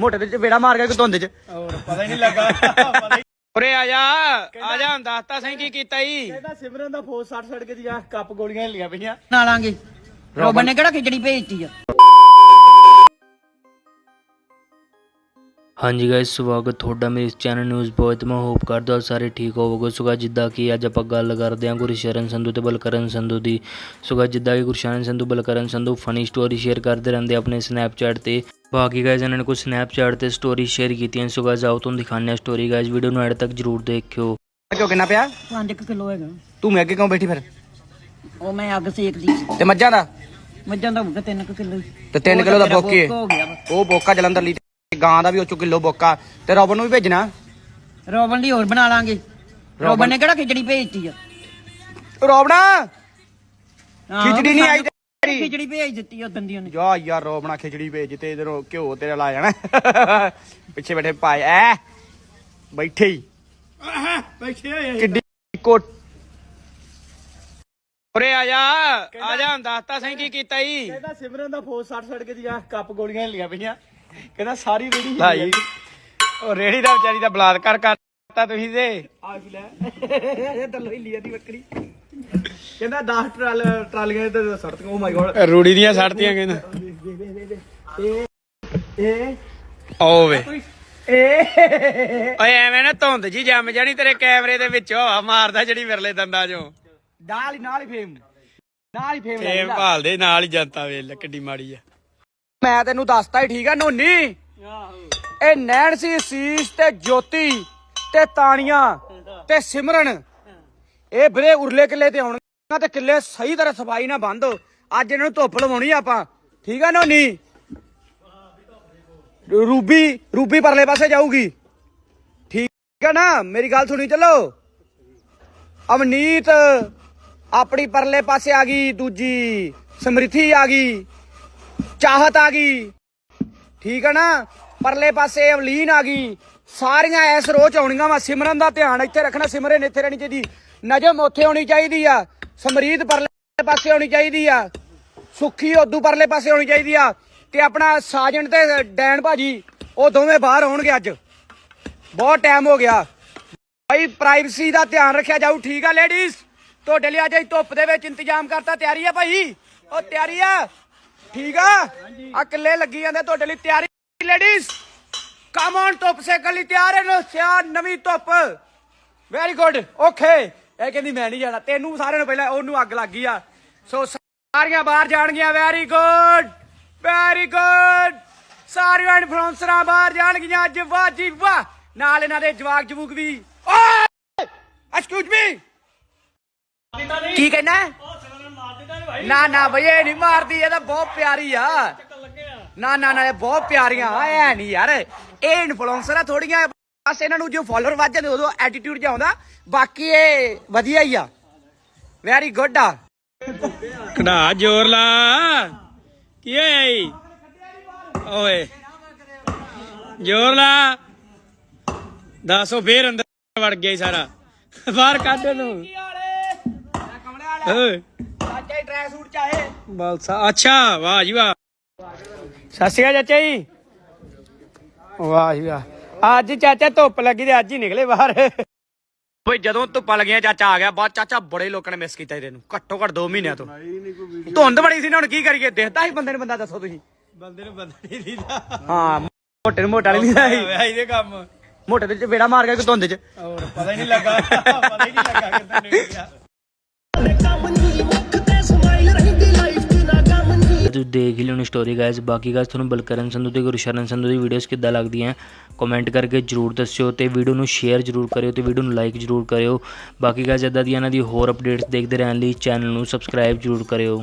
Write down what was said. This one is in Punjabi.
ਮੋਟੇ ਦੇ ਚ ਵੇੜਾ ਮਾਰ ਗਿਆ ਕਿ ਧੁੰਦ ਚ। ਹੋਰ ਪਤਾ ਹੀ ਨਹੀਂ ਲੱਗਾ। ਪਤਾ ਹੀ ਉਰੇ ਆ ਜਾ ਆ ਜਾ ਹੁਣ ਦੱਸਤਾ ਸਹੀ ਕੀ ਕੀਤਾ ਈ। ਕਹਿੰਦਾ ਸਿਮਰਨ ਦਾ ਫੋਨ 60 ਛੱਡ ਕੇ ਜੀ ਆਹ ਕੱਪ ਗੋਲੀਆਂ ਲੀਆਂ ਪਈਆਂ। ਬਣਾ ਲਾਂਗੇ ਰੋਬਨ ਨੇ ਕਿਹੜਾ ਖਿਚੜੀ ਭੇਜਤੀ ਆ? ਹਾਂਜੀ ਗਾਇਸ ਸਵਾਗਤ ਤੁਹਾਡਾ ਮੇਰੇ ਇਸ ਚੈਨਲ ਨਿਊਜ਼ ਬੋਇਤ ਮੈਂ ਹੋਪ ਕਰਦਾ ਹਾਂ ਸਾਰੇ ਠੀਕ ਹੋਵੋਗੇ। ਸੁਗਾ ਜਿੱਦਾਂ ਕਿ ਅੱਜ ਆਪਾਂ ਗੱਲ ਕਰਦੇ ਹਾਂ ਗੁਰਸ਼ਰਨ ਸੰਧੂ ਤੇ ਬਲਕਰਨ ਸੰਧੂ ਦੀ। ਸੁਗਾ ਜਿੱਦਾਂ ਕਿ Gursharan Sandhu Balkaran Sandhu funny story share ਕਰਦੇ ਰਹਿੰਦੇ ਆਪਣੇ ਸਨੈਪਚੈਟ ਤੇ। ਬਾਕੀ ਗਾਇਸ ਇਹਨਾਂ ਨੇ ਕੁਝ ਸਨੈਪਚੈਟ ਤੇ ਸਟੋਰੀ ਸ਼ੇਅਰ ਕੀਤੀਆਂ ਸੁਗਾ ਜਾਓ ਤੁਹਾਨੂੰ ਦਿਖਾਉਂਦੇ ਹਾਂ ਸਟੋਰੀ ਗਾਇਸ ਵੀਡੀਓ ਨੂੰ ਐਡ ਤੱਕ ਜਰੂਰ ਦੇਖਿਓ। ਕਿਉਂ ਕਿੰਨਾ ਪਿਆ? 5 ਕਿਲੋ ਹੈਗਾ। ਤੂੰ ਮੈਂ ਅੱਗੇ ਕਿਉਂ ਬੈਠੀ ਫਿਰ? ਉਹ ਮੈਂ ਅੱਗ ਸੇਕਦੀ ਸੀ। ਤੇ ਮੱਝਾਂ ਦਾ? ਮੱਝਾਂ ਦਾ ਹੋਊਗਾ 3 ਕਿਲੋ ਤੇ 3 ਕਿਲੋ ਦਾ ਬੋਕੀ। ਉਹ ਬੋਕਾ ਜਲੰਧਰ ਲਈ ਤੇ ਗਾਂ ਦਾ ਵੀ ਉਹ ਚੋਂ ਕਿਲੋ ਬੋਕਾ ਤੇ ਰੋਬਨ ਨੂੰ ਵੀ ਭੇਜਣਾ। ਰੋਬਨ ਦੀ ਹੋਰ ਬਣਾ ਲਾਂਗੇ। ਰੋਬਨ ਨੇ ਕਿਹੜਾ ਖਿਚੜੀ ਭੇਜਤੀ ਆ? ਰੋਬਣਾ ਹਾਂ, ਖਿਚੜੀ ਨਹੀਂ ਆਈ ਤੇਰੀ। ਖਿਚੜੀ ਭੇਜ ਦਿੱਤੀ ਉਹ ਦੰਦੀਆਂ ਨੇ। ਜਾ ਯਾਰ ਰੋਬਣਾ ਖਿਚੜੀ ਭੇਜ ਤੇ ਇਧਰੋਂ ਘਿਓ ਤੇਰਾ ਲਾ ਜਾਣਾ। ਪਿੱਛੇ ਬੈਠੇ ਪਾਏ ਐ। ਬੈਠੇ ਹੀ। ਬੈਠੇ ਕਿੱਡੀ ਕੋਟ ਉਰੇ ਆ ਜਾ ਆ ਜਾ ਹੁਣ ਦੱਸਤਾ ਸਹੀ ਕੀ ਕੀਤਾ ਈ। ਕਹਿੰਦਾ ਸਿਮਰਨ ਦਾ ਫੋਨ 60 ਛੱਡ ਕੇ ਜੀ ਆਹ ਕੱਪ ਗੋਲੀਆਂ ਲੀਆਂ ਪਈਆਂ। ਕਹਿੰਦਾ ਸਾਰੀ ਰੇੜੀ ਭਾਈ ਉਹ ਰੇੜੀ ਦਾ ਵਿਚਾਰੀ ਦਾ ਬਲਾਤਕਾਰ ਕਰਤਾ ਤੁਸੀਂ ਤੇ। ਆ ਕੀ ਲੈ। ਇਹ ਦਲੋ ਹੀ ਲਿਆ ਦੀ ਬੱਕਰੀ। ਕਹਿੰਦਾ 10 ਟਰਾਲ ਟਰਾਲੀਆਂ ਤੇ ਸੜਕ ਓ ਮਾਈ ਗੋਡ ਰੂੜੀ ਦੀਆਂ ਸੜਤੀਆਂ ਕਹਿੰਦਾ। ਇਹ ਇਹ ਓਏ ਐਵੇਂ ਨਾ ਧੁੰਦ ਜੀ ਜੰਮ ਜਾਣੀ ਤੇਰੇ ਕੈਮਰੇ ਦੇ ਵਿੱਚ। ਹਵਾ ਮਾਰਦਾ ਜਿਹੜੀ ਵਿਰਲੇ ਦੰਦਾਂ ਚੋਂ। ਨਾਲ ਹੀ ਨਾਲ ਹੀ ਫੇਮ। ਨਾਲ ਹੀ ਫੇਮ ਫੇਮ ਭਾਲਦੇ ਨਾਲ ਹੀ ਜਨਤਾ ਵੇਲ ਕਿੱਡੀ ਮਾੜੀ ਆ। ਮੈਂ ਤੈਨੂੰ ਦੱਸਤਾ ਹੀ ਠੀਕ ਆ ਨੋਨੀ। ਇਹ ਨੈਣਸੀ ਸੀਸ ਤੇ ਜੋਤੀ ਤੇ ਤਾਣੀਆਂ ਤੇ ਸਿਮਰਨ। ਇਹ ਵੀਰੇ ਉਰਲੇ ਕਿੱਲੇ ਤੇ ਆਉਣਗੀਆਂ ਤੇ ਕਿੱਲੇ ਸਹੀ ਤਰ੍ਹਾਂ ਸਫ਼ਾਈ ਨਾਲ ਬੰਦ। ਅੱਜ ਇਹਨਾਂ ਨੂੰ ਧੁੱਪ ਲਵਾਉਣੀ ਆਪਾਂ। ਠੀਕ ਆ ਨੋਨੀ? ਰੂਬੀ ਰੂਬੀ ਪਰਲੇ ਪਾਸੇ ਜਾਊਗੀ। ਠੀਕ ਆ ਨਾ? ਮੇਰੀ ਗੱਲ ਸੁਣੀ ਚੱਲੋ। ਅਵਨੀਤ ਆਪਣੀ ਪਰਲੇ ਪਾਸੇ ਆ ਗਈ ਦੂਜੀ ਸਮ੍ਰਿਥੀ ਆ ਗਈ। ਚਾਹਤ ਆ ਗਈ। ਠੀਕ ਹੈ ਨਾ? ਪਰਲੇ ਪਾਸੇ ਅਵਲੀਨ ਆ ਗਈ। ਸਾਰੀਆਂ ਐਸ ਰੋਚ ਆਉਣੀਆਂ ਵਾ। ਸਿਮਰਨ ਦਾ ਧਿਆਨ ਇੱਥੇ ਰੱਖਣਾ। ਸਿਮਰਨ ਇੱਥੇ ਰਹਿਣੀ ਚਾਹੀਦੀ। ਨਜਮ ਉੱਥੇ ਹੋਣੀ ਚਾਹੀਦੀ ਆ। ਸਮਰੀਤ ਪਰਲੇ ਪਾਸੇ ਹੋਣੀ ਚਾਹੀਦੀ ਆ। ਸੁੱਖੀ ਉਦੋਂ ਪਰਲੇ ਪਾਸੇ ਹੋਣੀ ਚਾਹੀਦੀ ਆ। ਤੇ ਆਪਣਾ ਸਾਜਣ ਤੇ ਡੈਣ ਭਾਜੀ, ਉਹ ਦੋਵੇਂ ਬਾਹਰ ਹੋਣਗੇ ਅੱਜ। ਬਹੁਤ ਟਾਈਮ ਹੋ ਗਿਆ। ਭਾਈ ਪ੍ਰਾਈਵੇਸੀ ਦਾ ਧਿਆਨ ਰੱਖਿਆ ਜਾਊ। ਠੀਕ ਆ ਲੇਡੀਜ਼ ਤੁਹਾਡੇ ਲਈ ਅੱਜ ਧੁੱਪ ਦੇ ਵਿੱਚ ਇੰਤਜ਼ਾਮ ਕਰਤਾ। ਤਿਆਰੀ ਆ ਭਾਈ? ਉਹ ਤਿਆਰੀ ਆ? ਠੀਕ ਆ? ਆ ਕਿੱਲੇ ਲੱਗੀ ਜਾਂਦੇ ਤੁਹਾਡੇ ਲਈ ਤਿਆਰੀ। ਲੇਡੀਜ਼ ਕਮ ਔਨ ਧੁੱਪ ਸੇਕਣ ਲਈ ਤਿਆਰ ਹੈ। ਨੋ ਸਿਆ ਨਵੀਂ ਧੁੱਪ। ਵੈਰੀ ਗੁੱਡ ਓਕੇ ਇਹ ਕਹਿੰਦੀ ਮੈਂ ਨਹੀਂ ਜਾਣਾ। ਤੈਨੂੰ ਸਾਰਿਆਂ ਨੂੰ ਪਹਿਲਾਂ ਉਹਨੂੰ ਅੱਗ ਲੱਗ ਗਈ ਆ। ਸੋ ਸਾਰੀਆਂ ਬਾਹਰ ਜਾਣਗੀਆਂ। ਵੈਰੀ ਗੁੱਡ ਵੈਰੀ ਗੁੱਡ ਸਾਰੀਆਂ ਇਨਫਲੂਐਂਸਰਾਂ ਬਾਹਰ ਜਾਣਗੀਆਂ। ਅੱਜ ਵਾਹ ਜੀ ਵਾਹ। ਨਾਲ ਇਹਨਾਂ ਦੇ ਜਵਾਕ ਜਵੂਕ ਵੀ। ਓਏ! ਐਕਸਕਿਊਜ਼ ਮੀ ਕੀ ਕਹਿਣਾ? ਨਾ ਨਾ ਬਈ ਇਹ ਨਹੀਂ ਮਾਰਦੀ ਇਹ ਤਾਂ ਬਹੁਤ ਪਿਆਰੀ ਆ। ਨਾ ਨਾ ਨਾ ਇਹ ਬਹੁਤ ਪਿਆਰੀਆਂ ਆ ਐ ਨਹੀਂ ਯਾਰ। ਇਹ ਇਨਫਲੂਐਂਸਰ ਆ ਥੋੜੀਆਂ ਬਸ ਇਹਨਾਂ ਨੂੰ ਜੋ ਫਾਲੋਅਰ ਵੱਧ ਜਾਂਦੇ ਉਦੋਂ ਐਟੀਟਿਊਡ ਜਿਹਾ ਆਉਂਦਾ ਬਾਕੀ ਇਹ ਵਧੀਆ ਹੀ ਆ। ਵੈਰੀ ਗੁੱਡ ਆ। ਕਢਾ ਜ਼ੋਰ ਲਾ। ਕੀ ਹੋਇਆ ਈ? ਓਏ। ਜ਼ੋਰ ਲਾ। ਦੱਸੋ ਫੇਰ ਅੰਦਰ ਵੜ ਗਿਆ ਸਾਰਾ। ਬਾਹਰ ਕੱਢ ਨੂੰ ਓਏ। ਚਾਚਾ ਹੀ ਟਰੈਕ ਸੂਟ ਚਾਹੇ। ਬਲਸਾ ਅੱਛਾ ਵਾਹ ਜੀ ਵਾਹ। ਸਤਿ ਸ਼੍ਰੀ ਅਕਾਲ ਚਾਚਾ ਜੀ। ਵਾਹ ਜੀ ਵਾਹ। ਅੱਜ ਚਾਚਾ ਧੁੱਪ ਲੱਗੀ ਤੇ ਅੱਜ ਹੀ ਨਿਕਲੇ ਬਾਹਰ। ਓਏ ਜਦੋਂ ਧੁੱਪਾਂ ਲੱਗੀਆਂ ਚਾਚਾ ਆ ਗਿਆ ਬਾਅਦ ਚਾਚਾ ਬੜੇ ਲੋਕਾਂ ਨੇ ਮਿਸ ਕੀਤਾ ਇਹਨੂੰ ਘੱਟੋ ਘੱਟ 2 ਮਹੀਨਿਆਂ ਤੋਂ। ਧੁੰਦ ਬੜੀ ਸੀ ਨਾ ਹੁਣ ਕੀ ਕਰੀਏ? ਦਿਖਦਾ ਸੀ ਬੰਦੇ ਨੂੰ ਬੰਦਾ ਦੱਸੋ ਤੁਸੀਂ। ਬੰਦੇ ਨੂੰ ਬੰਦਾ ਨਹੀਂ ਦੀਦਾ ਹਾਂ ਮੋਟੇ ਨੂੰ ਮੋਟਾ ਨਹੀਂ ਦਿਖਦਾ ਸੀ ਹੋਇਆ ਇਹਦੇ ਕੰਮ। ਮੋਟੇ ਦੇ ਵੇੜਾ ਮਾਰ ਗਿਆ ਕਿ ਧੁੰਦ ਚ। ਹੋਰ ਪਤਾ ਹੀ ਨਹੀਂ ਲੱਗਾ। ਪਤਾ ਹੀ ਨਹੀਂ ਲੱਗਾ ਕਿੱਦਾਂ ਨਿਕਲ ਗਿਆ ਤੁਸੀਂ ਦੇਖ ਹੀ ਲਿਓਣੀ ਸਟੋਰੀ ਗਾਇਸ ਬਾਕੀ ਗਾਇਸ ਤੁਹਾਨੂੰ ਬਲਕਰਨ ਸੰਧੂ ਤੇ ਗੁਰਸ਼ਰਨ ਸੰਧੂ ਦੀ ਵੀਡੀਓਜ਼ ਕਿੱਦਾਂ ਲੱਗਦੀਆਂ ਕਮੈਂਟ ਕਰਕੇ ਜਰੂਰ ਦੱਸਿਓ ਤੇ ਵੀਡੀਓ ਨੂੰ ਸ਼ੇਅਰ ਜਰੂਰ ਕਰਿਓ ਤੇ ਵੀਡੀਓ ਨੂੰ ਲਾਈਕ ਜਰੂਰ ਕਰਿਓ। ਬਾਕੀ ਗਾਇਸ ਇਦਾਂ ਦੀਆਂ ਇਹਨਾਂ ਦੀ ਹੋਰ ਅਪਡੇਟਸ ਦੇਖਦੇ ਰਹਿਣ ਲਈ ਚੈਨਲ ਨੂੰ ਸਬਸਕ੍ਰਾਈਬ ਜਰੂਰ ਕਰਿਓ।